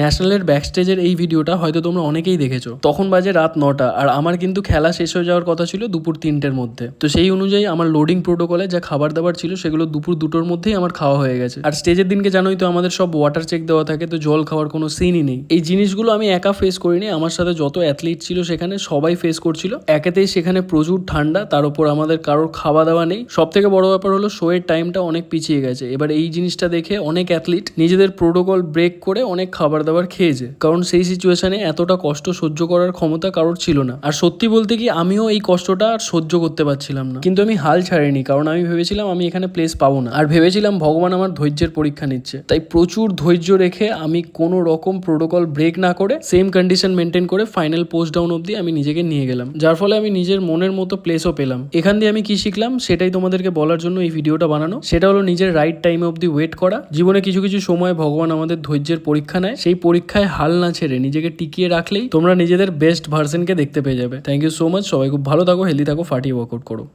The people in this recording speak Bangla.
ন্যাশনালের ব্যাকস্টেজের এই ভিডিওটা হয়তো তোমরা অনেকেই দেখেছ। তখন বাজে রাত নটা, আর আমার কিন্তু খেলা শেষ হয়ে যাওয়ার কথা ছিল দুপুর তিনটের মধ্যে। তো সেই অনুযায়ী আমার লোডিং প্রোটোকলে যা খাবার দাবার ছিল সেগুলো দুপুর দুটোর মধ্যেই আমার খাওয়া হয়ে গেছে। আর স্টেজের দিনকে জানোই তো আমাদের সব ওয়াটার চেক দেওয়া থাকে, তো জল খাওয়ার কোনো সিনই নেই। এই জিনিসগুলো আমি একা ফেস করিনি, আমার সাথে যত অ্যাথলিট ছিল সেখানে সবাই ফেস করছিল। একেতেই সেখানে প্রচুর ঠান্ডা, তার উপর আমাদের কারোর খাওয়া দাওয়া নেই। সব থেকে বড় ব্যাপার হলো শোয়ের টাইমটা অনেক পিছিয়ে গেছে। এবার এই জিনিসটা দেখে অনেক অ্যাথলিট নিজেদের প্রোটোকল ব্রেক করে অনেক খাবার দাবার খেয়েছে। কারণ সেই সিচুয়েশনে এতটা কষ্ট সহ্য করার ক্ষমতা কারোর ছিল না। আর সত্যি বলতে কি, আমিও এই কষ্টটা আর সহ্য করতে পারছিলাম না। কিন্তু আমি হাল ছাড়িনি, কারণ আমি ভেবেছিলাম আমি এখানে প্লেস পাবো না। আর ভেবেছিলাম ভগবান আমার ধৈর্যের পরীক্ষা নিচ্ছে। তাই প্রচুর ধৈর্য রেখে আমি কোনো রকম প্রোটোকল ব্রেক না করে সেম কন্ডিশন মেনটেন করে ফাইনাল পোস্ট ডাউন অবধি আমি নিজেকে নিয়ে গেলাম। যার ফলে আমি নিজের মনের মতো প্লেসও পেলাম। এখান দিয়ে আমি কি শিখলাম, সেটাই তোমাদেরকে বলার জন্য এই ভিডিওটা বানানো। সেটা হলো নিজের রাইট টাইম অবধি ওয়েট করা। জীবনে কিছু কিছু সময় ভগবান আমাদের ধৈর্যের পরীক্ষা নেয়। সেই পরীক্ষায় হাল না ছেড়ে নিজেকে টিকিয়ে রাখলেই তোমরা নিজেদের বেস্ট ভার্সনকে দেখতে পেয়ে যাবে। থ্যাংক ইউ সো মাচ সবাই খুব ভালো থাকো হেলদি থাকো, ফাটিয়ে ওয়ার্কআউট করো।